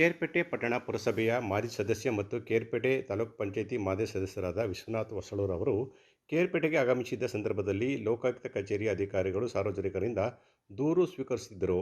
ಕೇರ್ಪೇಟೆ ಪಟ್ಟಣ ಪುರಸಭೆಯ ಮಾಜಿ ಸದಸ್ಯ ಮತ್ತು ಕೇರ್ಪೇಟೆ ತಾಲೂಕು ಪಂಚಾಯಿತಿ ಮಾಜಿ ಸದಸ್ಯರಾದ ವಿಶ್ವನಾಥ್ ಹೊಸಳೂರ್ ಅವರು ಕೇರ್ಪೇಟೆಗೆ ಆಗಮಿಸಿದ್ದ ಸಂದರ್ಭದಲ್ಲಿ ಲೋಕಾಯುಕ್ತ ಕಚೇರಿ ಅಧಿಕಾರಿಗಳು ಸಾರ್ವಜನಿಕರಿಂದ ದೂರು ಸ್ವೀಕರಿಸಿದ್ದರು.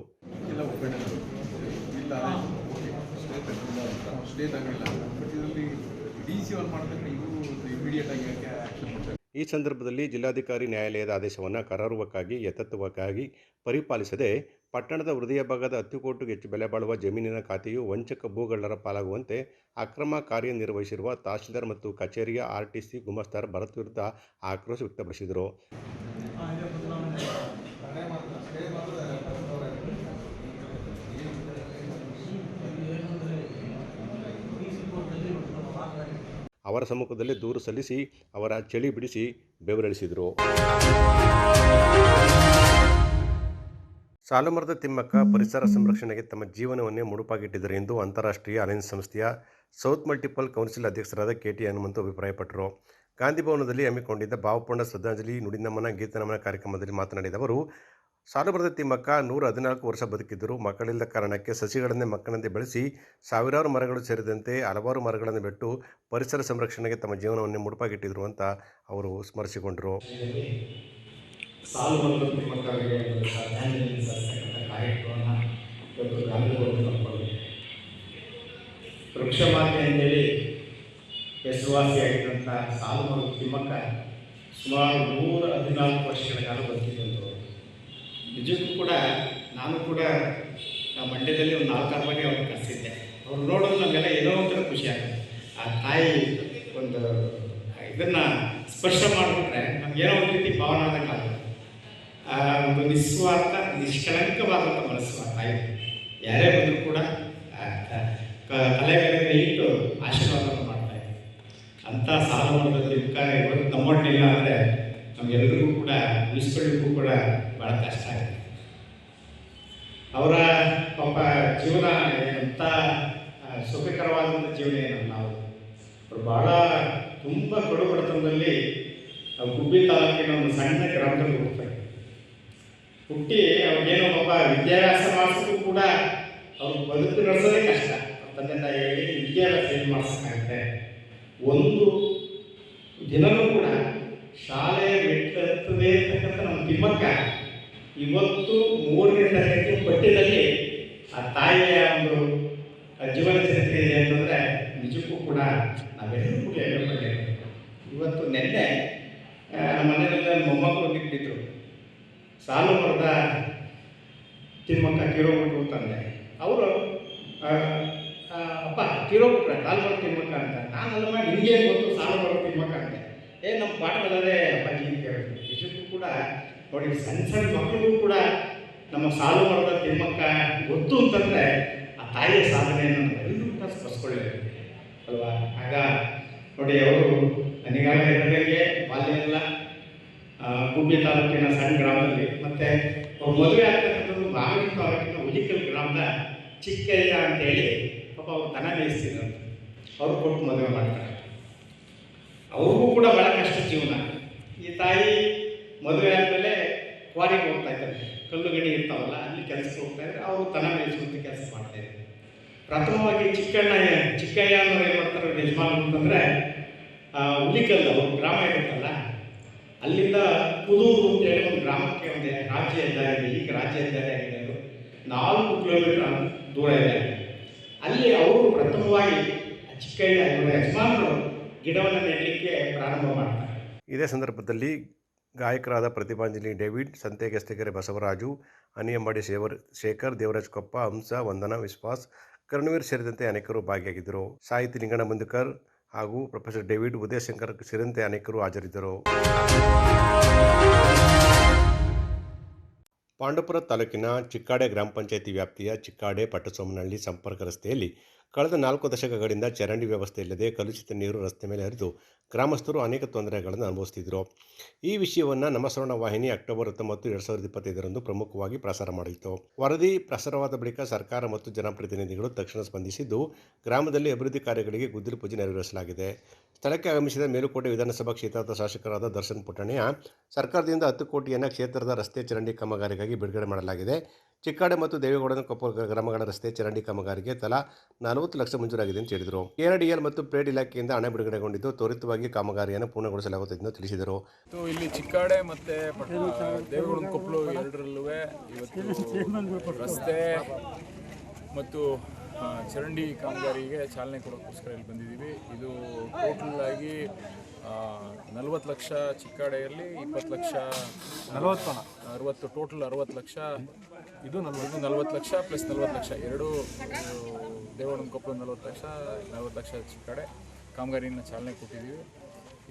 ಈ ಸಂದರ್ಭದಲ್ಲಿ ಜಿಲ್ಲಾಧಿಕಾರಿ ನ್ಯಾಯಾಲಯದ ಆದೇಶವನ್ನು ಕರಾರುವಕ್ಕಾಗಿ ಯಥತ್ವಕ್ಕಾಗಿ ಪರಿಪಾಲಿಸದೆ ಪಟ್ಟಣದ ಹೃದಯ ಭಾಗದ ಹತ್ತು ಕೋಟಿಗೂ ಹೆಚ್ಚು ಬೆಲೆ ಬಾಳುವ ಜಮೀನಿನ ಖಾತೆಯು ವಂಚಕ ಭೂಗಳ್ಳರ ಪಾಲಾಗುವಂತೆ ಅಕ್ರಮ ಕಾರ್ಯನಿರ್ವಹಿಸಿರುವ ತಹಶೀಲ್ದಾರ್ ಮತ್ತು ಕಚೇರಿಯ ಆರ್ಟಿಸಿ ಗುಮಾಸ್ತಾರ್ ಭರತ್ ವಿರುದ್ಧ ಆಕ್ರೋಶ ವ್ಯಕ್ತಪಡಿಸಿದರು. ಅವರ ಸಮ್ಮುಖದಲ್ಲಿ ದೂರು ಸಲ್ಲಿಸಿ ಅವರ ಚಳಿ ಬಿಡಿಸಿ ಬೆವರಿಳಿಸಿದರು. ಸಾಲುಮರದ ತಿಮ್ಮಕ್ಕ ಪರಿಸರ ಸಂರಕ್ಷಣೆಗೆ ತಮ್ಮ ಜೀವನವನ್ನೇ ಮುಡುಪಾಗಿಟ್ಟಿದ್ದರು ಎಂದು ಅಂತಾರಾಷ್ಟ್ರೀಯ ಅಲಯನ್ಸ್ ಸಂಸ್ಥೆಯ ಸೌತ್ ಮಲ್ಟಿಪಲ್ ಕೌನ್ಸಿಲ್ ಅಧ್ಯಕ್ಷರಾದ ಕೆ ಟಿ ಹನುಮಂತು ಅಭಿಪ್ರಾಯಪಟ್ಟರು. ಗಾಂಧಿ ಭವನದಲ್ಲಿ ಹಮ್ಮಿಕೊಂಡಿದ್ದ ಭಾವಪೂರ್ಣ ಶ್ರದ್ಧಾಂಜಲಿ, ನುಡಿನಮನ ಗೀತನಮನ ಕಾರ್ಯಕ್ರಮದಲ್ಲಿ ಮಾತನಾಡಿದ ಅವರು, ಸಾಲುಮರದ ತಿಮ್ಮಕ್ಕ ನೂರ ಹದಿನಾಲ್ಕು ವರ್ಷ ಬದುಕಿದ್ದರು. ಮಕ್ಕಳಿಲ್ಲದ ಕಾರಣಕ್ಕೆ ಸಸಿಗಳನ್ನೇ ಮಕ್ಕಳಂತೆ ಬೆಳೆಸಿ ಸಾವಿರಾರು ಮರಗಳು ಸೇರಿದಂತೆ ಹಲವಾರು ಮರಗಳನ್ನು ಬಿಟ್ಟು ಪರಿಸರ ಸಂರಕ್ಷಣೆಗೆ ತಮ್ಮ ಜೀವನವನ್ನೇ ಮುಡುಪಾಗಿಟ್ಟಿದ್ರು ಅಂತ ಅವರು ಸ್ಮರಿಸಿಕೊಂಡರು. ಸಾಲು ಮರದ ಮಕ್ಕಳಿಗೆ ಒಂದು ಶ್ರದ್ಧಾಂಜಲಿ ಸಲ್ಲಿಸ್ತಕ್ಕಂಥ ಕಾರ್ಯಕ್ರಮವನ್ನು ಇವತ್ತು ಗಾಂಧಿಭವನ ಹಮ್ಮಿಕೊಂಡಿದೆ ವೃಕ್ಷಮಾತೆ ಅಂತೇಳಿ ಹೆಸರುವಾಸಿಯಾಗಿದ್ದಂಥ ಸಾಲು ಮರದ ತಿಮ್ಮಕ್ಕ ಸುಮಾರು ನೂರ ಹದಿನಾಲ್ಕು ವರ್ಷಗಳ ಕಾಲ ಬದುಕಿದ್ದಂಥವ್ರು ನಿಜಕ್ಕೂ ಕೂಡ ನಾನು ಕೂಡ ಮಂಡ್ಯದಲ್ಲಿ ಒಂದು ನಾಲ್ಕಾರು ಬಾರಿ ಅವ್ರನ್ನ ಕರೆಸಿದ್ದೆ. ಅವ್ರು ನೋಡೋದು ನಮಗೆಲ್ಲ ಏನೋ ಒಂಥರ ಖುಷಿ ಆಗುತ್ತೆ. ಆ ತಾಯಿ ಒಂದು ಇದನ್ನು ಸ್ಪರ್ಶ ಮಾಡಿಬಿಟ್ರೆ ನಮ್ಗೇನೋ ಒಂದು ರೀತಿ ಭಾವನೆ ಆದಂಗೆ ಆಗುತ್ತೆ ಆ ಒಂದು ನಿಸ್ವಾರ್ಥ ನಿಷ್ಕಳಂಕವಾದಂಥ ಮನಸ್ಸು ಆ ಯಾರೇ ಬಂದರೂ ಕೂಡ ತಲೆ ಮೇಲೆ ಇಟ್ಟು ಆಶೀರ್ವಾದವನ್ನು ಮಾಡ್ತಾ ಇದ್ದೀವಿ. ಅಂಥ ಸಾಲ ಮಾಡೋದ ತಿಳ್ಕ ಇವತ್ತು ನಮ್ಮೊಟ್ಟಿಲ್ಲ ಅಂದರೆ ನಮಗೆಲ್ಲರಿಗೂ ಕೂಡ, ಉಳಿಸ್ಕೊಳ್ಳಿಕ್ಕೂ ಕೂಡ ಭಾಳ ಕಷ್ಟ ಆಗುತ್ತೆ. ಅವರ ಪಾಪ ಜೀವನ ಎಂಥ ಸುಖಕರವಾದಂಥ ಜೀವನ ಏನು ನಾವು. ಅವ್ರು ಭಾಳ ತುಂಬ ಕಡು ಬಡತನದಲ್ಲಿ ಗುಬ್ಬಿ ತಾಲೂಕಿನ ಒಂದು ಸಣ್ಣ ಗ್ರಾಮದಲ್ಲಿ ಹುಟ್ಟಿ ಅವ್ರಿಗೇನು ಒಬ್ಬ ವಿದ್ಯಾಭ್ಯಾಸ ಮಾಡಿಸೋದು ಕೂಡ ಅವ್ರು ಬದುಕು ನಡೆಸೋದೇ ಕಷ್ಟ. ತಂದೆ ತಾಯಿಗಳಿಗೆ ವಿದ್ಯಾಭ್ಯಾಸ ಏನು ಮಾಡಿಸೋಕ್ಕಾಗುತ್ತೆ? ಒಂದು ದಿನವೂ ಕೂಡ ಶಾಲೆ ಹತ್ತದೇ ಇರ್ತಕ್ಕಂಥ ನಮ್ಮ ತಿಮ್ಮಕ್ಕ ಇವತ್ತು ಮೂರನೇ ತರಗತಿ ಪಠ್ಯದಲ್ಲಿ ಆ ತಾಯಿಯ ಒಂದು ಜೀವನ ಚರಿತ್ರೆ ಇದೆ ಅಂತಂದರೆ ನಿಜಕ್ಕೂ ಕೂಡ ನಾವೆಲ್ಲರೂ ಕೂಡ ಹೇಳಬೇಕು ಇವತ್ತು ನೆನ್ನೆ ನಮ್ಮ ಮನೆಯಲ್ಲಿ ಮೊಮ್ಮಕ್ಕಳು ಬಿಟ್ಟಿದ್ರು ಸಾಲು ಮರದ ತಿಮ್ಮಕ್ಕ ತೀರೋಗ್ಬಿಟ್ರು ಅಂತಂದೆ ಅವರು ಅಪ್ಪ ತೀರೋಗ್ಬಿಟ್ರೆ ಸಾಲು ಮರದ ತಿಮ್ಮಕ್ಕ ಅಂತ. ನಾನು ಅಲ್ಲ ಮಾಡಿ ನಿಮಗೆ ಗೊತ್ತು? ಸಾಲು ಮರದ ತಿಮ್ಮಕ್ಕ ಅಂತೆ. ಏ ನಮ್ಮ ಪಾಠದಲ್ಲೇ ಅಪ್ಪಾಜಿ ಅಂತ ಹೇಳಿದ್ರು. ಕೂಡ, ನೋಡಿ ಸಣ್ಣ ಸಣ್ಣ ಮಕ್ಕಳಿಗೂ ಕೂಡ ನಮ್ಮ ಸಾಲು ಮರದ ತಿಮ್ಮಕ್ಕ ಗೊತ್ತು ಅಂತಂದರೆ ಆ ತಾಯಿಯ ಸಾಧನೆಯನ್ನು ಎಲ್ಲರೂ ಕೂಡ ಸ್ಪರ್ಸ್ಕೊಳ್ಳೇಬೇಕು. ಅಲ್ವಾ? ಆಗ, ನೋಡಿ, ಅವರು, ನನಗಾಗಲೇ ಬಾಲ್ಯ ಎಲ್ಲ. ಗುಬ್ಬಿ ತಾಲೂಕಿನ ಸಣ್ಣ ಗ್ರಾಮದಲ್ಲಿ. ಮತ್ತೆ ಮದುವೆ ಆಗ್ತಕ್ಕಂಥದ್ದು ಮಾಗಡಿ ತಾಲೂಕಿನ ಹುಲಿಕಲ್ ಗ್ರಾಮದ ಚಿಕ್ಕಯ್ಯ ಅಂತೇಳಿ ಪಾಪ ಅವ್ರು ದನ ಮೇಯಿಸ್ತಿದ್ರು ಅವ್ರು ಕೊಟ್ಟು ಮದುವೆ ಮಾಡ್ತಾರೆ. ಅವ್ರಿಗೂ ಕೂಡ ಬಹಳ ಕಷ್ಟ ಜೀವನ. ಈ ತಾಯಿ ಮದುವೆ ಆದಮೇಲೆ ಕ್ವಾರಿಗೆ ಹೋಗ್ತಾ ಇದ್ದಾರೆ. ಕಲ್ಲು ಗಣಿ ಇರ್ತಾವಲ್ಲ, ಅಲ್ಲಿ ಕೆಲಸ ಹೋಗ್ತಾ ಇದ್ದಾರೆ. ಅವರು ತನ ಮೇಯಿಸುವಂಥ ಕೆಲಸ ಮಾಡ್ತಾ ಇದ್ದಾರೆ. ಪ್ರಥಮವಾಗಿ ಚಿಕ್ಕಣ್ಣ ಚಿಕ್ಕಯ್ಯ ಅನ್ನೋರು ಏನು ಮಾಡ್ತಾರೆ ಯಜಮಾನ್ ಅಂತಂದರೆ ಹುಲಿಕಲ್ ಅವ್ರ ಗ್ರಾಮ ಇರುತ್ತಲ್ಲ ಅಲ್ಲಿಂದ ಕುದೂರು ಅಂತೇಳಿ ಒಂದು ಗ್ರಾಮಕ್ಕೆ ಒಂದು ರಾಜ್ಯ ಹೆದ್ದಾರಿ ಈಗ ರಾಜ್ಯ ಹೆದ್ದಾರಿ ಆಗಿದೆ ಅದು ನಾಲ್ಕು ಕಿಲೋಮೀಟರ್ ದೂರ ಇದೆ. ಅಲ್ಲಿ ಅವರು ಪ್ರಥಮವಾಗಿ ಚಿಕ್ಕಯ್ಯ ಇವರ ಯಜಮಾನರು ಗಿಡವನ್ನು ನೆಡಲಿಕ್ಕೆ ಪ್ರಾರಂಭ ಮಾಡ್ತಾರೆ. ಇದೇ ಸಂದರ್ಭದಲ್ಲಿ ಗಾಯಕರಾದ ಪ್ರತಿಭಾಂಜಲಿ ಡೇವಿಡ್, ಸಂತೆಗೆಸ್ತೆಗೆರೆ ಬಸವರಾಜು, ಅನಿಯಂಬಾಡಿ ಶೇವರ್ ಶೇಖರ್, ದೇವರಾಜ್ ಕೊಪ್ಪ, ಹಂಸ, ವಂದನಾ, ವಿಶ್ವಾಸ್, ಕರ್ಣವೀರ್ ಸೇರಿದಂತೆ ಅನೇಕರು ಭಾಗಿಯಾಗಿದ್ದರು. ಸಾಹಿತಿ ಲಿಂಗಣ ಬಂದುಕರ್ ಹಾಗೂ ಪ್ರೊಫೆಸರ್ ಡೇವಿಡ್ ಉದಯಶಂಕರ್ ಸೇರಿದಂತೆ ಅನೇಕರು ಹಾಜರಿದ್ದರು. ಪಾಂಡವಪುರ ತಾಲೂಕಿನ ಚಿಕ್ಕಾಡೆ ಗ್ರಾಮ ಪಂಚಾಯಿತಿ ವ್ಯಾಪ್ತಿಯ ಚಿಕ್ಕಾಡೆ ಪಟ್ಟಸೋಮನಹಳ್ಳಿ ಸಂಪರ್ಕ ರಸ್ತೆಯಲ್ಲಿ ಕಳೆದ ನಾಲ್ಕು ದಶಕಗಳಿಂದ ಚರಂಡಿ ವ್ಯವಸ್ಥೆ ಇಲ್ಲದೆ ಕಲುಷಿತ ನೀರು ರಸ್ತೆ ಮೇಲೆ ಹರಿದು ಗ್ರಾಮಸ್ಥರು ಅನೇಕ ತೊಂದರೆಗಳನ್ನು ಅನುಭವಿಸುತ್ತಿದ್ದರು ಈ ವಿಷಯವನ್ನು ನಮ್ಮ ಸ್ವರ್ಣ ವಾಹಿನಿ ಅಕ್ಟೋಬರ್ ಹತ್ತೊಂಬತ್ತು, ಎರಡು ಸಾವಿರದ ಇಪ್ಪತ್ತೈದರಂದು ಪ್ರಮುಖವಾಗಿ ಪ್ರಸಾರ ಮಾಡಿತ್ತು. ವರದಿ ಪ್ರಸಾರವಾದ ಬಳಿಕ ಸರ್ಕಾರ ಮತ್ತು ಜನಪ್ರತಿನಿಧಿಗಳು ತಕ್ಷಣ ಸ್ಪಂದಿಸಿದ್ದು, ಗ್ರಾಮದಲ್ಲಿ ಅಭಿವೃದ್ಧಿ ಕಾರ್ಯಗಳಿಗೆ ಗುದ್ದಲು ಪೂಜೆ ನೆರವೇರಿಸಲಾಗಿದೆ. ಸ್ಥಳಕ್ಕೆ ಆಗಮಿಸಿದ ಮೇಲುಕೋಟೆ ವಿಧಾನಸಭಾ ಕ್ಷೇತ್ರದ ಶಾಸಕರಾದ ದರ್ಶನ್ ಪುಟ್ಟಣೆಯ ಸರ್ಕಾರದಿಂದ ಹತ್ತು ಕೋಟಿಯನ್ನು ಕ್ಷೇತ್ರದ ರಸ್ತೆ ಚರಂಡಿ ಕಾಮಗಾರಿಗಾಗಿ ಬಿಡುಗಡೆ ಮಾಡಲಾಗಿದೆ. ಚಿಕ್ಕಾಡೆ ಮತ್ತು ದೇವೇಗೌಡನ ಕೊಪ್ಪ ಗ್ರಾಮಗಳ ರಸ್ತೆ ಚರಂಡಿ ಕಾಮಗಾರಿಗೆ ತಲಾ ನಲವತ್ತು ಲಕ್ಷ ಮಂಜೂರಾಗಿದೆ ಅಂತ ಹೇಳಿದರು. ಕೆಆರ್ಡಿಎಲ್ ಮತ್ತು ಪ್ರೇಡ್ ಇಲಾಖೆಯಿಂದ ಹಣ ಬಿಡುಗಡೆಗೊಂಡಿದ್ದು ತ್ವರಿತವಾಗಿ ಕಾಮಗಾರಿಯನ್ನು ಪೂರ್ಣಗೊಳಿಸಲಾಗುತ್ತದೆ ಎಂದು ತಿಳಿಸಿದರು. ಇಲ್ಲಿ ಚಿಕ್ಕಾಡೆ ಮತ್ತು ದೇವೇಗೌಡನ ಕೊಪ್ಪಲು ಎರಡರಲ್ಲೂ ಇವತ್ತು ರಸ್ತೆ ಮತ್ತು ಚರಂಡಿ ಕಾಮಗಾರಿಗೆ ಚಾಲನೆ ಕೊಡೋಕ್ಕೋಸ್ಕರ ಇಲ್ಲಿ ಬಂದಿದ್ದೀವಿ. ಇದು ಟೋಟಲ್ ಆಗಿ ನಲವತ್ತು ಲಕ್ಷ ಚಿಕ್ಕಾಡೆಯಲ್ಲಿ ಇಪ್ಪತ್ತು ಲಕ್ಷ ನಲವತ್ತು ಅರವತ್ತು ಟೋಟಲ್ ಅರವತ್ತು ಲಕ್ಷ ಇದು ನಲ್ವತ್ತು ನಲ್ವತ್ತು ಲಕ್ಷ ಪ್ಲಸ್ ನಲ್ವತ್ತು ಲಕ್ಷ. ಎರಡು ದೇವರ ಕೊಪ್ಪಳ ನಲ್ವತ್ತು ಲಕ್ಷ ನಲ್ವತ್ತು ಲಕ್ಷ ಕಡೆ. ಕಾಮಗಾರಿಯನ್ನು ಚಾಲನೆ ಕೊಟ್ಟಿದ್ದೀವಿ.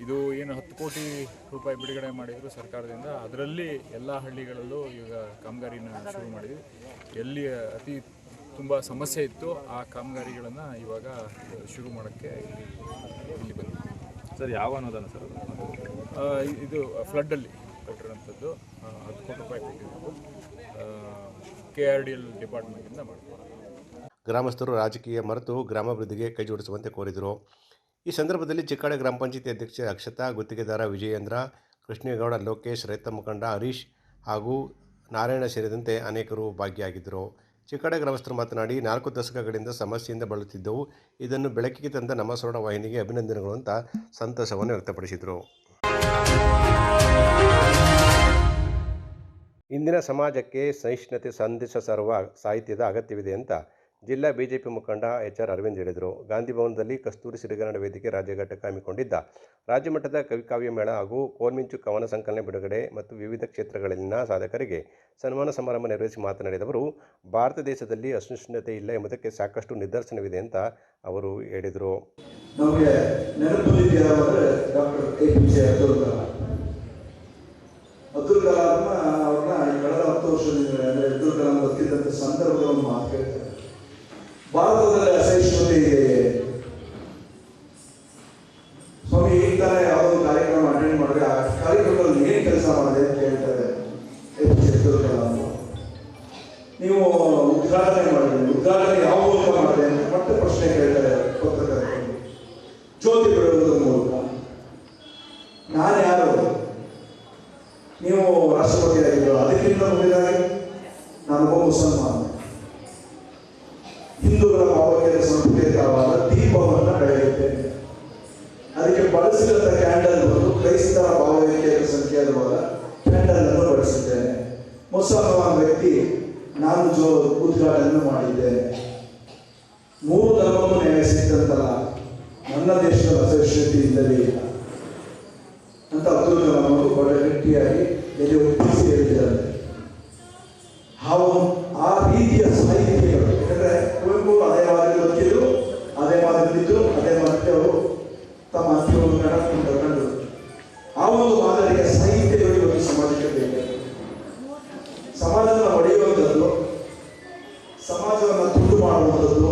ಇದು ಏನು ಹತ್ತು ಕೋಟಿ ರೂಪಾಯಿ ಬಿಡುಗಡೆ ಮಾಡಿದ್ರು ಸರ್ಕಾರದಿಂದ. ಅದರಲ್ಲಿ ಎಲ್ಲ ಹಳ್ಳಿಗಳಲ್ಲೂ ಈಗ ಕಾಮಗಾರಿನ ಶುರು ಮಾಡಿದ್ವಿ. ಎಲ್ಲಿ ಅತಿ ತುಂಬ ಸಮಸ್ಯೆ ಇತ್ತು ಆ ಕಾಮಗಾರಿಗಳನ್ನು ಇವಾಗ ಶುರು ಮಾಡೋಕ್ಕೆ ಇಲ್ಲಿ ಬಂದಿದೆ ಸರ್ ಯಾವ ಅನುದಾನ ಸರ್ ಇದು ಫ್ಲಡ್ಡಲ್ಲಿ ಕಟ್ಟಿರೋಂಥದ್ದು ಹತ್ತು ಕೋಟಿ ರೂಪಾಯಿ ಕೊಟ್ಟಿದ್ದು ಕೆ ಆರ್ ಡಿ ಎಲ್ ಡಿಪಾರ್ಟ್ಮೆಂಟಿಂದ ಗ್ರಾಮಸ್ಥರು ರಾಜಕೀಯ ಮರೆತು ಗ್ರಾಮಾಭಿವೃದ್ಧಿಗೆ ಕೈ ಜೋಡಿಸುವಂತೆ ಕೋರಿದರು. ಈ ಸಂದರ್ಭದಲ್ಲಿ ಚಿಕ್ಕಾಡೆ ಗ್ರಾಮ ಪಂಚಾಯತಿ ಅಧ್ಯಕ್ಷೆ ಅಕ್ಷತಾ, ಗುತ್ತಿಗೆದಾರ ವಿಜಯೇಂದ್ರ, ಕೃಷ್ಣೇಗೌಡ ಲೋಕೇಶ್, ರೈತ ಮುಖಂಡ ಹರೀಶ್ ಹಾಗೂ ನಾರಾಯಣ ಸೇರಿದಂತೆ ಅನೇಕರು ಭಾಗಿಯಾಗಿದ್ದರು. ಚಿಕ್ಕಾಡೆ ಗ್ರಾಮಸ್ಥರು ಮಾತನಾಡಿ, ನಾಲ್ಕು ದಶಕಗಳಿಂದ ಸಮಸ್ಯೆಯಿಂದ ಬಳಲುತ್ತಿದ್ದವು. ಇದನ್ನು ಬೆಳಕಿಗೆ ತಂದ ನಮ್ಮ ಸುವರ್ಣ ವಾಹಿನಿಗೆ ಅಭಿನಂದನೆಗಳು ಅಂತ ಸಂತಸವನ್ನು ವ್ಯಕ್ತಪಡಿಸಿದರು. ಇಂದಿನ ಸಮಾಜಕ್ಕೆ ಸಹಿಷ್ಣುತೆ ಸಂದೇಶ ಸರ್ವ ಸಾಹಿತ್ಯದ ಅಗತ್ಯವಿದೆ ಅಂತ ಜಿಲ್ಲಾ ಬಿಜೆಪಿ ಮುಖಂಡ ಎಚ್ ಆರ್ ಅರವಿಂದ್ ಹೇಳಿದರು. ಗಾಂಧಿ ಭವನದಲ್ಲಿ ಕಸ್ತೂರಿ ಸಿರಿಗನ್ನಡ ವೇದಿಕೆ ರಾಜ್ಯ ಘಟಕ ಹಮ್ಮಿಕೊಂಡಿದ್ದ ರಾಜ್ಯಮಟ್ಟದ ಕವಿಕಾವ್ಯ ಮೇಳ ಹಾಗೂ ಕೋಲ್ಮಿಂಚು ಕವನ ಸಂಕಲನ ಬಿಡುಗಡೆ ಮತ್ತು ವಿವಿಧ ಕ್ಷೇತ್ರಗಳಲ್ಲಿನ ಸಾಧಕರಿಗೆ ಸನ್ಮಾನ ಸಮಾರಂಭ ನೆರವೇರಿಸಿ ಮಾತನಾಡಿದವರು ಭಾರತ ದೇಶದಲ್ಲಿ ಅಸಹಿಷ್ಣುತೆ ಇಲ್ಲ ಎಂಬುದಕ್ಕೆ ಸಾಕಷ್ಟು ನಿದರ್ಶನವಿದೆ ಅಂತ ಅವರು ಹೇಳಿದರು. ಡಾಕ್ಟರ್ ವರ್ಷದಿಂದ ಅಬ್ದುಲ್ ಕಲಾಂ ಬದುಕಿದ್ದಂಥ ಸಂದರ್ಭದ ಒಂದು ಮಾತು ಕೇಳ್ತಾರೆ ಭಾರತದಲ್ಲಿ ಇದೆ ಸ್ವಾಮಿ ಈಗ ತಾನೇ ಯಾವುದೋ ಒಂದು ಕಾರ್ಯಕ್ರಮ ಅಟೆಂಡ್ ಮಾಡಿದ್ರೆ ಆ ಕಾರ್ಯಕ್ರಮದಲ್ಲಿ ಏನು ಕೆಲಸ ಮಾಡಿದೆ ಅಂತ ಕೇಳ್ತಾರೆ A P J Abdul Kalam ನೀವು ಉದ್ಘಾಟನೆ ಮಾಡಿದ್ರಿ ಉದ್ಘಾಟನೆ ಯಾವ ಮೂಲಕ ಮಾಡಿದೆ ಅಂತ ಮತ್ತೆ ಪ್ರಶ್ನೆ ಕೇಳ್ತಾರೆ ಪತ್ರಕರ್ತರು ಜ್ಯೋತಿ ಬಿಡುವುದರ ಮೂಲಕ ನಾನು ಯಾರು ನೀವು ರಾಷ್ಟ್ರಪತಿ ಆಗಿದ್ರು ಅದಕ್ಕಿಂತ ಮುಂದಿನಾಗಿ ನಾನೊಬ್ಬ ಮುಸಲ್ಮಾನ ಹಿಂದೂಗಳ ಭಾವಕ್ಕೆ ಸಂಸ್ಕೃತಿಕವಾದ ದೀಪವನ್ನು ಬೆಳೆಯುತ್ತೇನೆ ಅದಕ್ಕೆ ಬಳಸಿದಂಥ ಕ್ಯಾಂಡಲ್ ಒಂದು ಕ್ರೈಸ್ತ ಭಾವೈಕ್ಯತೆ ಸಂಕೇತವಾದ ಕ್ಯಾಂಡಲ್ ಅನ್ನು ಬಳಸಿದ್ದೇನೆ. ಮುಸಲ್ಮಾನ್ ವ್ಯಕ್ತಿ ನಾನು ಜೋ ಉದ್ಘಾಟನೆ ಮಾಡಿದ್ದೇನೆ. ಮೂರು ಧರ್ಮವನ್ನು ನ್ಯಾಯಿಸಿದ್ದಂತಲ್ಲ ನನ್ನ ದೇಶದ ಇಲ್ಲವೇ ಇಲ್ಲ. ಅಂತ ಅಬ್ದುಲ್ ಕಲಾಂ ಅವರು ಬಹಳ ಗಟ್ಟಿಯಾಗಿ ಎದೆ ಸಮಾಜವನ್ನು ಒಡೆಯುವಂಥದ್ದು ಸಮಾಜವನ್ನು ತುಂಡು ಮಾಡುವಂಥದ್ದು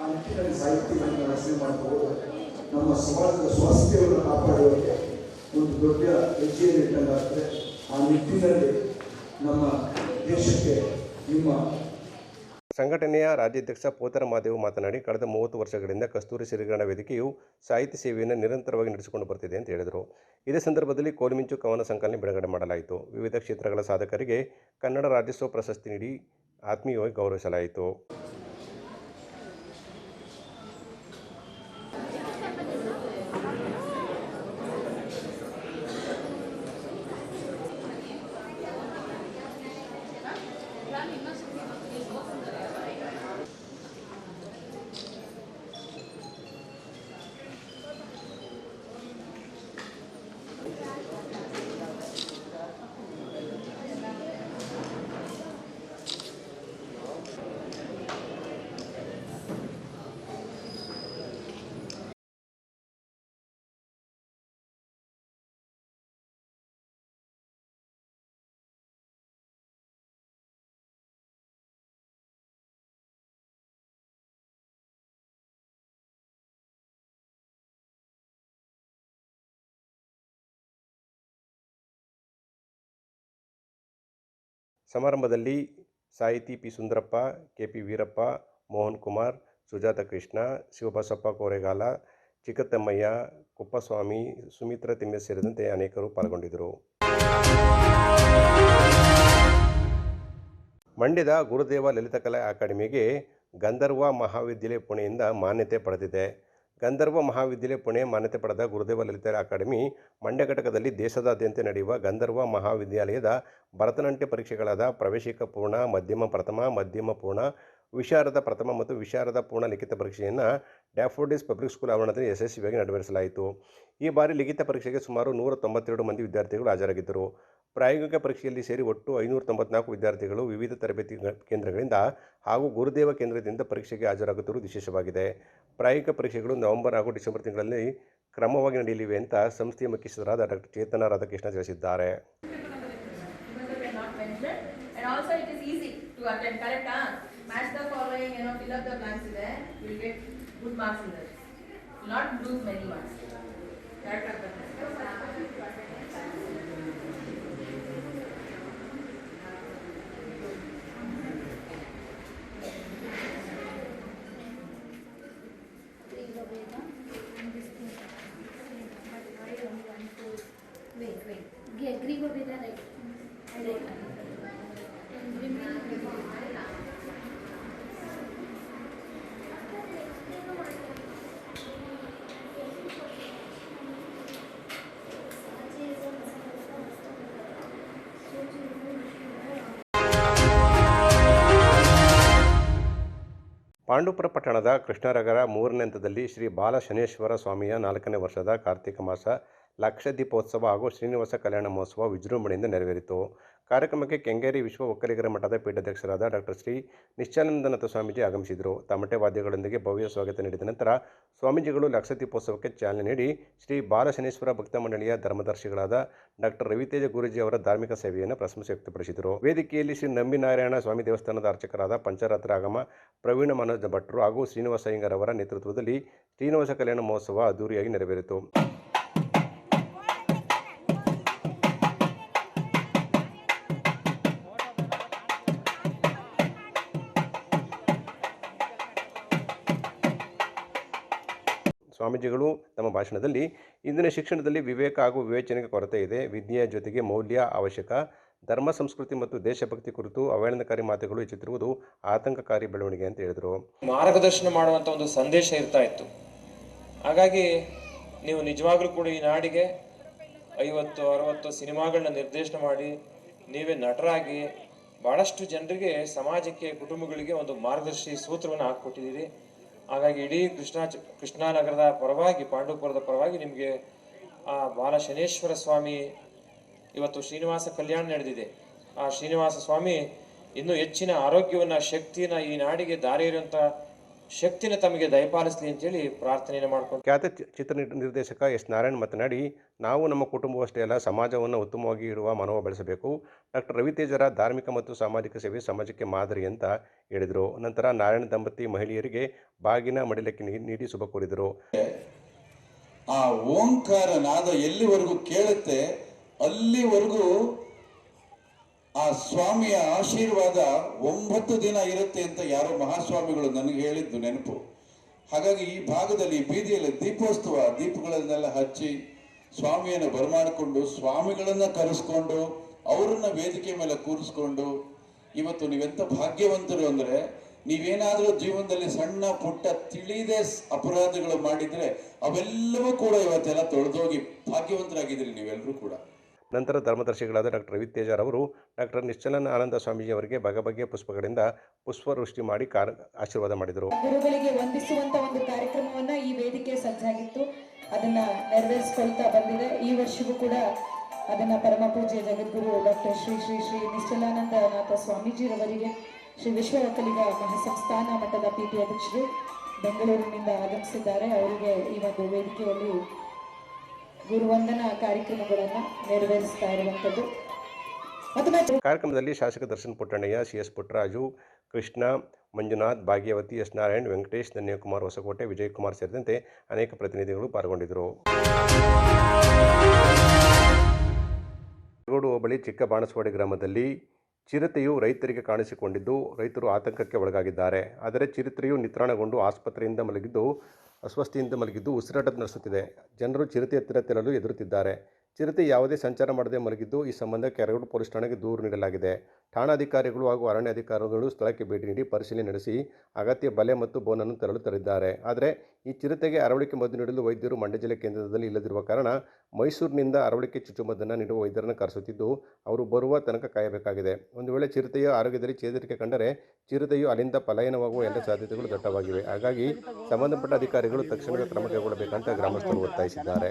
ಆ ನಿಟ್ಟಿನಲ್ಲಿ ಸಾಹಿತ್ಯವನ್ನು ರಚನೆ ಮಾಡಬಹುದು ನಮ್ಮ ಸಮಾಜದ ಸ್ವಾಸ್ಥ್ಯವನ್ನು ಕಾಪಾಡುವಂತೆ ಒಂದು ದೊಡ್ಡ ಹೆಜ್ಜೆಯನ್ನು ಇಟ್ಟಂಗಾಗ್ತದೆ. ಆ ನಿಟ್ಟಿನಲ್ಲಿ ನಮ್ಮ ದೇಶಕ್ಕೆ ನಿಮ್ಮ ಸಂಘಟನೆಯ ರಾಜ್ಯಾಧ್ಯಕ್ಷ ಪೋತರ ಮಾದೇವ್ ಮಾತನಾಡಿ, ಕಳೆದ ಮೂವತ್ತು ವರ್ಷಗಳಿಂದ ಕಸ್ತೂರಿ ಸಿರಿಗಣ ವೇದಿಕೆಯು ಸಾಹಿತ್ಯ ಸೇವೆಯನ್ನು ನಿರಂತರವಾಗಿ ನಡೆಸಿಕೊಂಡು ಬರ್ತಿದೆ ಅಂತ ಹೇಳಿದರು. ಇದೇ ಸಂದರ್ಭದಲ್ಲಿ ಕೋಲಿಮಿಂಚು ಕವನ ಸಂಕಲನ ಬಿಡುಗಡೆ ಮಾಡಲಾಯಿತು. ವಿವಿಧ ಕ್ಷೇತ್ರಗಳ ಸಾಧಕರಿಗೆ ಕನ್ನಡ ರಾಜ್ಯೋತ್ಸವ ಪ್ರಶಸ್ತಿ ನೀಡಿ ಆತ್ಮೀಯವಾಗಿ ಗೌರವಿಸಲಾಯಿತು. ಸಮಾರಂಭದಲ್ಲಿ ಸಾಹಿತಿ P Sundarappa K P Veerappa, Mohan Kumar, Sujatha Krishna, Shivabasappa Koregala Chikkathammayya Kuppaswamy, Sumitra Thimme ಸೇರಿದಂತೆ ಅನೇಕರು ಪಾಲ್ಗೊಂಡಿದ್ದರು. ಮಂಡ್ಯದ ಗುರುದೇವ ಲಲಿತಕಲಾ ಅಕಾಡೆಮಿಗೆ ಗಂಧರ್ವ ಮಹಾವಿದ್ಯಾಲಯ ಪುಣೆಯಿಂದ ಮಾನ್ಯತೆ ಪಡೆದಿದೆ. ಗಂಧರ್ವ ಮಹಾವಿದ್ಯಾಲಯ ಪುಣೆ ಮಾನ್ಯತೆ ಪಡೆದ ಗುರುದೇವ ಲಲಿತ ಅಕಾಡೆಮಿ ಮಂಡ್ಯ ಘಟಕದಲ್ಲಿ ದೇಶದಾದ್ಯಂತ ನಡೆಯುವ ಗಂಧರ್ವ ಮಹಾವಿದ್ಯಾಲಯದ ಭರತನಾಟ್ಯ ಪರೀಕ್ಷೆಗಳಾದ ಪ್ರವೇಶಿಕ ಪೂರ್ಣ, ಮಧ್ಯಮ ಪ್ರಥಮ, ಮಧ್ಯಮ ಪೂರ್ಣ, ವಿಶಾರದ ಪ್ರಥಮ ಮತ್ತು ವಿಶಾರದ ಪೂರ್ಣ ಲಿಖಿತ ಪರೀಕ್ಷೆಯನ್ನು ಡ್ಯಾಫೋಡಿಸ್ ಪಬ್ಲಿಕ್ ಸ್ಕೂಲ್ ಆವರಣದಲ್ಲಿ ಯಶಸ್ವಿಯಾಗಿ ನೆರವೇರಿಸಲಾಯಿತು. ಈ ಬಾರಿ ಲಿಖಿತ ಪರೀಕ್ಷೆಗೆ ಸುಮಾರು ನೂರ ತೊಂಬತ್ತೆರಡು ಮಂದಿ ವಿದ್ಯಾರ್ಥಿಗಳು ಹಾಜರಾಗಿದ್ದರು. ಪ್ರಾಯೋಗಿಕ ಪರೀಕ್ಷೆಯಲ್ಲಿ ಸೇರಿ ಒಟ್ಟು ಐನೂರ ತೊಂಬತ್ನಾಲ್ಕು ವಿದ್ಯಾರ್ಥಿಗಳು ವಿವಿಧ ತರಬೇತಿ ಕೇಂದ್ರಗಳಿಂದ ಹಾಗೂ ಗುರುದೇವ ಕೇಂದ್ರದಿಂದ ಪರೀಕ್ಷೆಗೆ ಹಾಜರಾಗುತ್ತಿರುವುದು ವಿಶೇಷವಾಗಿದೆ. ಪ್ರಾಯೋಗಿಕ ಪರೀಕ್ಷೆಗಳು ನವೆಂಬರ್ ಹಾಗೂ ಡಿಸೆಂಬರ್ ತಿಂಗಳಲ್ಲಿ ಕ್ರಮವಾಗಿ ನಡೆಯಲಿವೆ ಅಂತ ಸಂಸ್ಥೆಯ ಮುಖ್ಯಸ್ಥರಾದ ಡಾಕ್ಟರ್ ಚೇತನ ರಾಧಾಕೃಷ್ಣ ತಿಳಿಸಿದ್ದಾರೆ. ಪಾಂಡುಪುರ ಪಟ್ಟಣದ ಕೃಷ್ಣರಗರ ಮೂರನೇ ಹಂತದಲ್ಲಿ ಶ್ರೀ ಬಾಲಶನೇಶ್ವರ ಸ್ವಾಮಿಯ ನಾಲ್ಕನೇ ವರ್ಷದ ಕಾರ್ತಿಕ ಮಾಸ ಲಕ್ಷ ದೀಪೋತ್ಸವ ಹಾಗೂ ಶ್ರೀನಿವಾಸ ಕಲ್ಯಾಣ ಮಹೋತ್ಸವ ವಿಜೃಂಭಣೆಯಿಂದ ನೆರವೇರಿತು. ಕಾರ್ಯಕ್ರಮಕ್ಕೆ ಕೆಂಗೇರಿ ವಿಶ್ವ ಒಕ್ಕಲಿಗರ ಮಠದ ಪೀಠಾಧ್ಯಕ್ಷರಾದ ಡಾಕ್ಟರ್ ಶ್ರೀ ನಿಶ್ಚಾನಂದನಾಥ ಸ್ವಾಮೀಜಿ ಆಗಮಿಸಿದರು. ತಮಟೆ ವಾದ್ಯಗಳೊಂದಿಗೆ ಭವ್ಯ ಸ್ವಾಗತ ನೀಡಿದ ನಂತರ ಸ್ವಾಮೀಜಿಗಳು ಲಕ್ಷ ದೀಪೋತ್ಸವಕ್ಕೆ ಚಾಲನೆ ನೀಡಿ ಶ್ರೀ ಬಾಲಶನೇಶ್ವರ ಭಕ್ತ ಮಂಡಳಿಯ ಧರ್ಮದರ್ಶಿಗಳಾದ ಡಾಕ್ಟರ್ ರವಿತೇಜ ಗುರೂಜಿ ಅವರ ಧಾರ್ಮಿಕ ಸೇವೆಯನ್ನು ಪ್ರಶಂಸೆ ವ್ಯಕ್ತಪಡಿಸಿದರು. ವೇದಿಕೆಯಲ್ಲಿ ಶ್ರೀ ನಂಬಿನಾರಾಯಣ ಸ್ವಾಮಿ ದೇವಸ್ಥಾನದ ಅರ್ಚಕರಾದ ಪಂಚರಾತ್ರ ಆಗಮ, ಪ್ರವೀಣ ಮನೋಜ ಭಟ್ರು ಹಾಗೂ ಶ್ರೀನಿವಾಸ ಅಯ್ಯಂಗರವರ ನೇತೃತ್ವದಲ್ಲಿ ಶ್ರೀನಿವಾಸ ಕಲ್ಯಾಣ ಮಹೋತ್ಸವ ಅದ್ದೂರಿಯಾಗಿ ನೆರವೇರಿತು. ಸ್ವಾಮೀಜಿಗಳು ತಮ್ಮ ಭಾಷಣದಲ್ಲಿ ಇಂದಿನ ಶಿಕ್ಷಣದಲ್ಲಿ ವಿವೇಕ ಹಾಗೂ ವಿವೇಚನೆಗೆ ಕೊರತೆ ಇದೆ. ವಿದ್ಯೆಯ ಜೊತೆಗೆ ಮೌಲ್ಯ ಅವಶ್ಯಕ. ಧರ್ಮ, ಸಂಸ್ಕೃತಿ ಮತ್ತು ದೇಶಭಕ್ತಿ ಕುರಿತು ಅವಹೇಳನಕಾರಿ ಮಾತುಗಳು ಹೆಚ್ಚುತ್ತಿರುವುದು ಆತಂಕಕಾರಿ ಬೆಳವಣಿಗೆ ಅಂತ ಹೇಳಿದರು. ಮಾರ್ಗದರ್ಶನ ಮಾಡುವಂಥ ಒಂದು ಸಂದೇಶ ಇರ್ತಾ ಇತ್ತು. ಹಾಗಾಗಿ ನೀವು ನಿಜವಾಗ್ಲೂ ಕೂಡ ಈ ನಾಡಿಗೆ ಐವತ್ತು, ಅರವತ್ತು ಸಿನಿಮಾಗಳನ್ನ ನಿರ್ದೇಶನ ಮಾಡಿ ನೀವೇ ನಟರಾಗಿ ಭಾಳಷ್ಟು ಜನರಿಗೆ, ಸಮಾಜಕ್ಕೆ, ಕುಟುಂಬಗಳಿಗೆ ಒಂದು ಮಾರ್ಗದರ್ಶಿ ಸೂತ್ರವನ್ನು ಹಾಕ್ಕೊಟ್ಟಿದ್ದೀರಿ. ಹಾಗಾಗಿ ಇಡೀ ಕೃಷ್ಣಾ ಕೃಷ್ಣಾನಗರದ ಪರವಾಗಿ ಪಾಂಡವಪುರದ ಪರವಾಗಿ ನಿಮಗೆ ಆ ಬಾಲಶನೇಶ್ವರ ಸ್ವಾಮಿ ಇವತ್ತು ಶ್ರೀನಿವಾಸ ಕಲ್ಯಾಣ ನಡೆದಿದೆ. ಆ ಶ್ರೀನಿವಾಸ ಸ್ವಾಮಿ ಇನ್ನೂ ಹೆಚ್ಚಿನ ಆರೋಗ್ಯವನ್ನ, ಶಕ್ತಿಯನ್ನು ಈ ನಾಡಿಗೆ ದಾರಿ ಇರುವಂತ ಶಕ್ತಿನ ತಮಗೆ ದಯಪಾಲಿಸಲಿ ಅಂತೇಳಿ ಪ್ರಾರ್ಥನೆಯನ್ನು ಮಾಡ್ಕೊಂಡು ಖ್ಯಾತ ಚಿತ್ರ ನಿರ್ದೇಶಕ ಎಸ್. ನಾರಾಯಣ್ ಮಾತನಾಡಿ ನಾವು ನಮ್ಮ ಕುಟುಂಬವಷ್ಟೇ ಅಲ್ಲ ಸಮಾಜವನ್ನು ಉತ್ತಮವಾಗಿ ಇರುವ ಮನೋಭಾವ ಬೆಳೆಸಬೇಕು. ಡಾಕ್ಟರ್ ರವಿತೇಜರ ಧಾರ್ಮಿಕ ಮತ್ತು ಸಾಮಾಜಿಕ ಸೇವೆ ಸಮಾಜಕ್ಕೆ ಮಾದರಿ ಅಂತ ಹೇಳಿದರು. ನಂತರ ನಾರಾಯಣ ದಂಪತಿ ಮಹಿಳೆಯರಿಗೆ ಬಾಗಿನ ಮಡಿಲಕ್ಕೆ ನೀ- ನೀಡಿ ಶುಭ ಕೋರಿದರು. ಆ ಓಂಕಾರ ನಾದ ಎಲ್ಲಿವರೆಗೂ ಕೇಳುತ್ತೆ ಅಲ್ಲಿವರೆಗೂ ಆ ಸ್ವಾಮಿಯ ಆಶೀರ್ವಾದ ಒಂಬತ್ತು ದಿನ ಇರುತ್ತೆ ಅಂತ ಯಾರೋ ಮಹಾಸ್ವಾಮಿಗಳು ನನಗೆ ಹೇಳಿದ್ದು ನೆನಪು. ಹಾಗಾಗಿ ಈ ಭಾಗದಲ್ಲಿ ಬೀದಿಯಲ್ಲಿ ದೀಪೋತ್ಸವ, ದೀಪಗಳನ್ನೆಲ್ಲ ಹಚ್ಚಿ ಸ್ವಾಮಿಯನ್ನು ಬರಮಾಡಿಕೊಂಡು, ಸ್ವಾಮಿಗಳನ್ನು ಕರೆಸ್ಕೊಂಡು, ಅವರನ್ನ ವೇದಿಕೆ ಮೇಲೆ ಕೂರಿಸ್ಕೊಂಡು, ಇವತ್ತು ನೀವೆಂತ ಭಾಗ್ಯವಂತರು ಅಂದ್ರೆ, ನೀವೇನಾದರೂ ಜೀವನದಲ್ಲಿ ಸಣ್ಣ, ಪುಟ್ಟ, ತಿಳಿದೇ ಅಪರಾಧಗಳು ಮಾಡಿದ್ರೆ ಅವೆಲ್ಲವೂ ಕೂಡ ಇವತ್ತೆಲ್ಲ ತೊಳೆದೋಗಿ ಭಾಗ್ಯವಂತರಾಗಿದ್ದೀರಿ ನೀವೆಲ್ಲರೂ ಕೂಡ. ನಂತರ ಧರ್ಮದರ್ಶಿಗಳಾದ ಡಾಕ್ಟರ್ ರವಿತೇಜರ್ ಅವರು ಡಾಕ್ಟರ್ ನಿಶ್ಚಲನ ಆನಂದ ಸ್ವಾಮೀಜಿ ಅವರಿಗೆ ಬಗೆ ಪುಷ್ಪಗಳಿಂದ ಪುಷ್ಪವೃಷ್ಟಿ ಮಾಡಿ ಆಶೀರ್ವಾದ ಮಾಡಿದರು. ಗುರುಗಳಿಗೆ ವಂದಿಸುವಂತ ಒಂದು ಕಾರ್ಯಕ್ರಮವನ್ನ ಈ ವೇದಿಕೆ ಸಜ್ಜಾಗಿತ್ತು. ಅದನ್ನ ನೆರವೇರಿಸಿಕೊಳ್ತಾ ಬಂದಿದೆ. ಈ ವರ್ಷವೂ ಕೂಡ ಅದನ್ನ ಪರಮ ಪೂಜ್ಯ ಜಗದ್ಗುರು ಡಾಕ್ಟರ್ ಶ್ರೀ ಶ್ರೀ ಶ್ರೀ ನಿಶ್ಚಲಾನಂದನಾಥ ಸ್ವಾಮೀಜಿರವರಿಗೆ, ಶ್ರೀ ವಿಶ್ವ ಒಕ್ಕಲಿಗ ಮಹಾಸಂಸ್ಥಾನ ಮಠದ ಪಿ ಟಿ ಅಧ್ಯಕ್ಷರು ಬೆಂಗಳೂರಿನಿಂದ ಆಗಮಿಸಿದ್ದಾರೆ. ಅವರಿಗೆ ಈ ಒಂದು ವೇದಿಕೆಯಲ್ಲಿ ಗುರುವಂದನಾ ಕಾರ್ಯಕ್ರಮಗಳನ್ನು ನೆರವೇರಿಸ್ತಾ ಇರುವಂಥದ್ದು. ಕಾರ್ಯಕ್ರಮದಲ್ಲಿ ಶಾಸಕ Darshan Puttannaiah, C S Puttaraju, Krishna, Manjunath, Bhagyavathi, S Narayan, Venkatesh, Dhanyakumar Hosakote, Vijayakumar ಸೇರಿದಂತೆ ಅನೇಕ ಪ್ರತಿನಿಧಿಗಳು ಪಾಲ್ಗೊಂಡಿದ್ದರು. ಬಳಿ ಚಿಕ್ಕ ಬಾಣಸವಾಡಿ ಗ್ರಾಮದಲ್ಲಿ ಚಿರತೆಯು ರೈತರಿಗೆ ಕಾಣಿಸಿಕೊಂಡಿದ್ದು, ರೈತರು ಆತಂಕಕ್ಕೆ ಒಳಗಾಗಿದ್ದಾರೆ. ಆದರೆ ಚಿರತೆಯು ನಿತ್ರಾಣಗೊಂಡು ಆಸ್ಪತ್ರೆಯಿಂದ ಮಲಗಿದ್ದು ಅಸ್ವಸ್ಥೆಯಿಂದ ಮಲಗಿದ್ದು ಉಸಿರಾಟ ನಡೆಸುತ್ತಿದೆ. ಜನರು ಚಿರತೆ ಹತ್ತಿರ ತೆರಲು ಎದುರುತ್ತಿದ್ದಾರೆ ಚಿರತೆ ಯಾವುದೇ ಸಂಚಾರ ಮಾಡದೆ ಮಲಗಿದ್ದು, ಈ ಸಂಬಂಧ ಕೆರಗೋಡು ಪೊಲೀಸ್ ಠಾಣೆಗೆ ದೂರು ನೀಡಲಾಗಿದೆ. ಠಾಣಾಧಿಕಾರಿಗಳು ಹಾಗೂ ಅರಣ್ಯ ಅಧಿಕಾರಿಗಳು ಸ್ಥಳಕ್ಕೆ ಭೇಟಿ ನೀಡಿ ಪರಿಶೀಲನೆ ನಡೆಸಿ ಅಗತ್ಯ ಬಲೆ ಮತ್ತು ಬೋನನ್ನು ತರಲು ತರಿದ್ದಾರೆ. ಆದರೆ ಈ ಚಿರತೆಗೆ ಅರವಳಿಕೆ ಮದ್ದು ನೀಡಲು ವೈದ್ಯರು ಮಂಡ್ಯ ಜಿಲ್ಲೆ ಕೇಂದ್ರದಲ್ಲಿ ಇಲ್ಲದಿರುವ ಕಾರಣ ಮೈಸೂರಿನಿಂದ ಅರವಳಿಕೆ ಚುಚ್ಚುಮದ್ದನ್ನು ನೀಡುವ ವೈದ್ಯರನ್ನು ಕರೆಸುತ್ತಿದ್ದು, ಅವರು ಬರುವ ತನಕ ಕಾಯಬೇಕಾಗಿದೆ. ಒಂದು ವೇಳೆ ಚಿರತೆಯ ಆರೋಗ್ಯದಲ್ಲಿ ಚೇತರಿಕೆ ಕಂಡರೆ ಚಿರತೆಯು ಅಲ್ಲಿಂದ ಪಲಾಯನವಾಗುವ ಎಲ್ಲ ಸಾಧ್ಯತೆಗಳು ದಟ್ಟವಾಗಿವೆ. ಹಾಗಾಗಿ ಸಂಬಂಧಪಟ್ಟ ಅಧಿಕಾರಿಗಳು ತಕ್ಷಣವೇ ಕ್ರಮ ಕೈಗೊಳ್ಳಬೇಕಂತ ಗ್ರಾಮಸ್ಥರು ಒತ್ತಾಯಿಸಿದ್ದಾರೆ.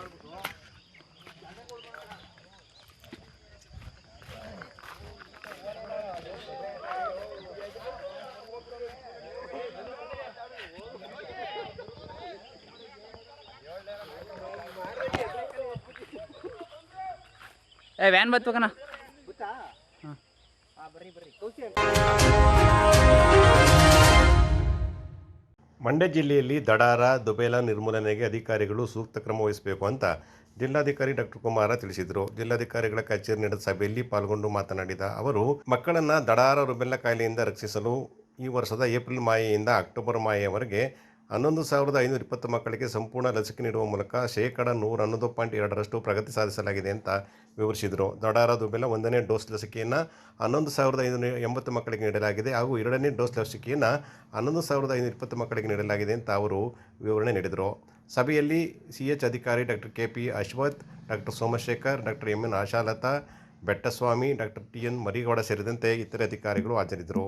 ಏ ವ್ಯಾನ್ ಬತ್ಬೇಕಣ್ಣ ಮಂಡ್ಯ ಜಿಲ್ಲೆಯಲ್ಲಿ ದಡಾರ ದುಬೇಲ ನಿರ್ಮೂಲನೆಗೆ ಅಧಿಕಾರಿಗಳು ಸೂಕ್ತ ಕ್ರಮ ವಹಿಸಬೇಕು ಅಂತ ಜಿಲ್ಲಾಧಿಕಾರಿ ಡಾಕ್ಟರ್ ಕುಮಾರ ತಿಳಿಸಿದರು. ಜಿಲ್ಲಾಧಿಕಾರಿಗಳ ಕಚೇರಿ ನಡೆದ ಸಭೆಯಲ್ಲಿ ಪಾಲ್ಗೊಂಡು ಮಾತನಾಡಿದ ಅವರು ಮಕ್ಕಳನ್ನು ದಡಾರ ರುಬೆಲ್ಲ ಕಾಯಿಲೆಯಿಂದ ರಕ್ಷಿಸಲು ಈ ವರ್ಷದ ಏಪ್ರಿಲ್ ಮಾಹೆಯಿಂದ ಅಕ್ಟೋಬರ್ ಮಾಹೆಯವರೆಗೆ ಹನ್ನೊಂದು ಸಾವಿರದ ಐನೂರ ಇಪ್ಪತ್ತು ಮಕ್ಕಳಿಗೆ ಸಂಪೂರ್ಣ ಲಸಿಕೆ ನೀಡುವ ಮೂಲಕ ಶೇಕಡ ನೂರ ಹನ್ನೊಂದು ಪಾಯಿಂಟ್ ಎರಡರಷ್ಟು ಪ್ರಗತಿ ಸಾಧಿಸಲಾಗಿದೆ ಅಂತ ವಿವರಿಸಿದರು. ದೊಡಾರ ದುಬೆಲ ಒಂದನೇ ಡೋಸ್ ಲಸಿಕೆಯನ್ನು ಹನ್ನೊಂದು ಸಾವಿರದ ಐನೂರ ಎಂಬತ್ತು ಮಕ್ಕಳಿಗೆ ನೀಡಲಾಗಿದೆ. ಹಾಗೂ ಎರಡನೇ ಡೋಸ್ ಲಸಿಕೆಯನ್ನು ಹನ್ನೊಂದು ಸಾವಿರದ ಐನೂರ ಇಪ್ಪತ್ತು ಮಕ್ಕಳಿಗೆ ನೀಡಲಾಗಿದೆ ಅಂತ ಅವರು ವಿವರಣೆ ನೀಡಿದರು. ಸಭೆಯಲ್ಲಿ ಸಿ ಎಚ್ ಅಧಿಕಾರಿ doctor K P Ashwath, doctor Somashekar, doctor M N Ashalatha, Bettaswamy, doctor T N Marigowda ಸೇರಿದಂತೆ ಇತರೆ ಅಧಿಕಾರಿಗಳು ಹಾಜರಿದ್ದರು.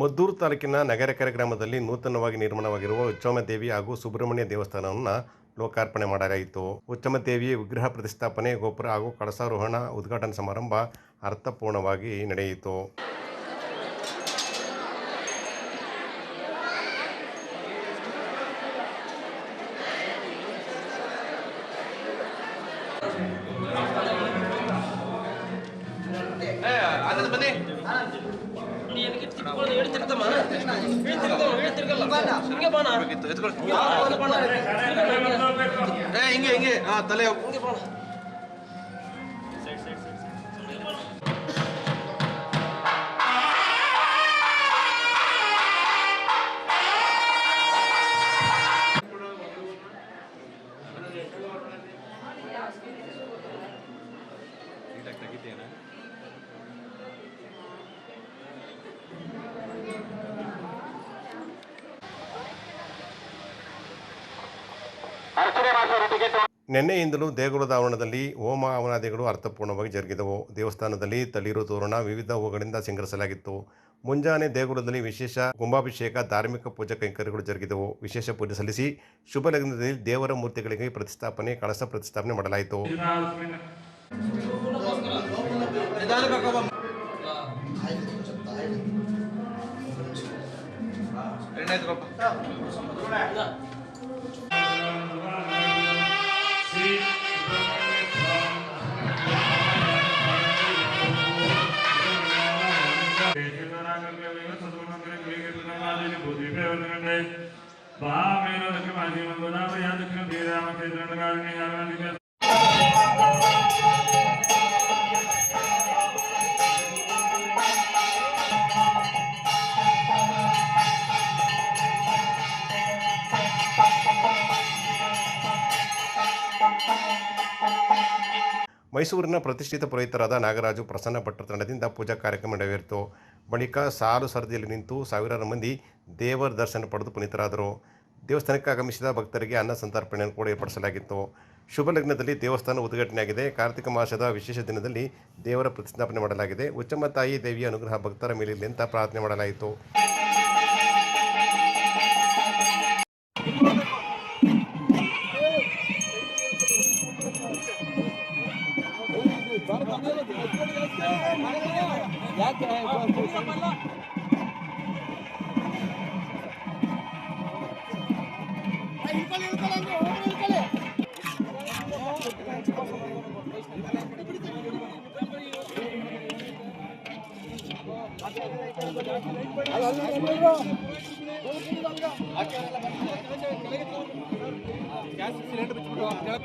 ಮದ್ದೂರು ತಾಲೂಕಿನ ನಗರಕೆರೆ ಗ್ರಾಮದಲ್ಲಿ ನೂತನವಾಗಿ ನಿರ್ಮಾಣವಾಗಿರುವ ಉಚ್ಚಮದೇವಿ ಹಾಗೂ ಸುಬ್ರಹ್ಮಣ್ಯ ದೇವಸ್ಥಾನವನ್ನು ಲೋಕಾರ್ಪಣೆ ಮಾಡಲಾಯಿತು. ಉಚ್ಚಮದೇವಿಯ ವಿಗ್ರಹ ಪ್ರತಿಷ್ಠಾಪನೆ, ಗೋಪುರ ಹಾಗೂ ಕಳಸಾರೋಹಣ ಉದ್ಘಾಟನಾ ಸಮಾರಂಭ ಅರ್ಥಪೂರ್ಣವಾಗಿ ನಡೆಯಿತು. இப்பொழுது எடுத்திருத்தமா இழுத்திருத்தோம் இழுத்திருக்கலாம் இங்க இங்க இங்க இங்க போனா? ನಿನ್ನೆಯಿಂದಲೂ ದೇಗುಲದ ಆವರಣದಲ್ಲಿ ಹೋಮ ಹವನಾದಿಗಳು ಅರ್ಥಪೂರ್ಣವಾಗಿ ಜರುಗಿದವು. ದೇವಸ್ಥಾನದಲ್ಲಿ ತಳಿರು ತೋರಣ ವಿವಿಧ ಹೂಗಳಿಂದ ಸಿಂಗರಿಸಲಾಗಿತ್ತು. ಮುಂಜಾನೆ ದೇಗುಲದಲ್ಲಿ ವಿಶೇಷ ಕುಂಭಾಭಿಷೇಕ, ಧಾರ್ಮಿಕ ಪೂಜಾ ಕೈಂಕರ್ಯಗಳು ಜರುಗಿದವು. ವಿಶೇಷ ಪೂಜೆ ಸಲ್ಲಿಸಿ ಶುಭ ಲಗ್ನದಲ್ಲಿ ದೇವರ ಮೂರ್ತಿಗಳಿಗೆ ಪ್ರತಿಷ್ಠಾಪನೆ, ಕಳಸ ಪ್ರತಿಷ್ಠಾಪನೆ ಮಾಡಲಾಯಿತು. ഭൂദ്വീപേ വന്നുകൊണ്ട് വാമേന ദക്ഷം അധികം ഗുണാമയാ ദക്ഷം ഭേദാമ കേന്ദ്രണകാരനെ ഞാൻ ಮೈಸೂರಿನ ಪ್ರತಿಷ್ಠಿತ ಪುರೋಹಿತರಾದ ನಾಗರಾಜು ಪ್ರಸನ್ನ ಭಟ್ರ ತಂಡದಿಂದ ಪೂಜಾ ಕಾರ್ಯಕ್ರಮ ನಡೆಯಿತು ಬಳಿಕ ಸಾಲು ಸರದಿಯಲ್ಲಿ ನಿಂತು ಸಾವಿರಾರು ಮಂದಿ ದೇವರ ದರ್ಶನ ಪಡೆದು ಪುನೀತರಾದರು. ದೇವಸ್ಥಾನಕ್ಕೆ ಆಗಮಿಸಿದ ಭಕ್ತರಿಗೆ ಅನ್ನ ಸಂತರ್ಪಣೆಯನ್ನು ಕೂಡ ಏರ್ಪಡಿಸಲಾಗಿತ್ತು. ಶುಭ ಲಗ್ನದಲ್ಲಿ ದೇವಸ್ಥಾನ ಉದ್ಘಾಟನೆಯಾಗಿದೆ. ಕಾರ್ತಿಕ ಮಾಸದ ವಿಶೇಷ ದಿನದಲ್ಲಿ ದೇವರ ಪ್ರತಿಷ್ಠಾಪನೆ ಮಾಡಲಾಗಿದೆ. ಉಚ್ಚಮ್ಮ ತಾಯಿ ದೇವಿಯ ಅನುಗ್ರಹ ಭಕ್ತರ ಮೇಲಿರಲಿ ಅಂತ ಪ್ರಾರ್ಥನೆ ಮಾಡಲಾಯಿತು. ಯಾಕೆ ಗ್ಯಾಸ್ ಸಿಲಿಂಡರ್ ಬಿಚ್ಚಿಬಿಟ್ಟು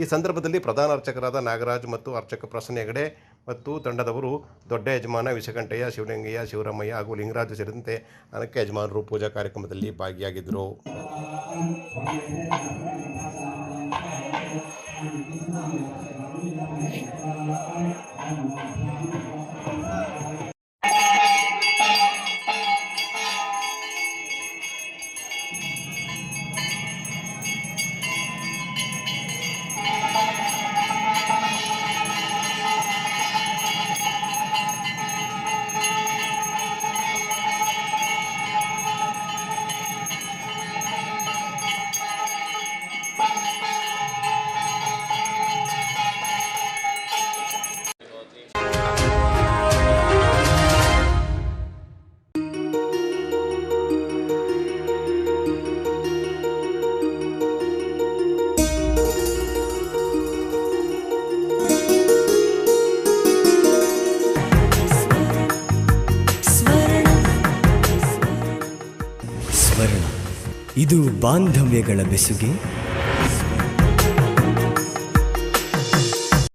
ಈ ಸಂದರ್ಭದಲ್ಲಿ ಪ್ರಧಾನ ಅರ್ಚಕರಾದ ನಾಗರಾಜ್ ಮತ್ತು ಅರ್ಚಕ ಪ್ರಸನ್ನ ಹೆಗಡೆ ಮತ್ತು ತಂಡದವರು ದೊಡ್ಡ ಯಜಮಾನ ವಿಷಕಂಠಯ್ಯ, ಶಿವಲಿಂಗಯ್ಯ, ಶಿವರಾಮಯ್ಯ ಹಾಗೂ ಲಿಂಗರಾಜು ಸೇರಿದಂತೆ ಅನೇಕ ಯಜಮಾನರು ಪೂಜಾ ಕಾರ್ಯಕ್ರಮದಲ್ಲಿ ಭಾಗಿಯಾಗಿದ್ದರು. ಬಾಂಧವ್ಯಗಳ ಬೆಸುಗೆ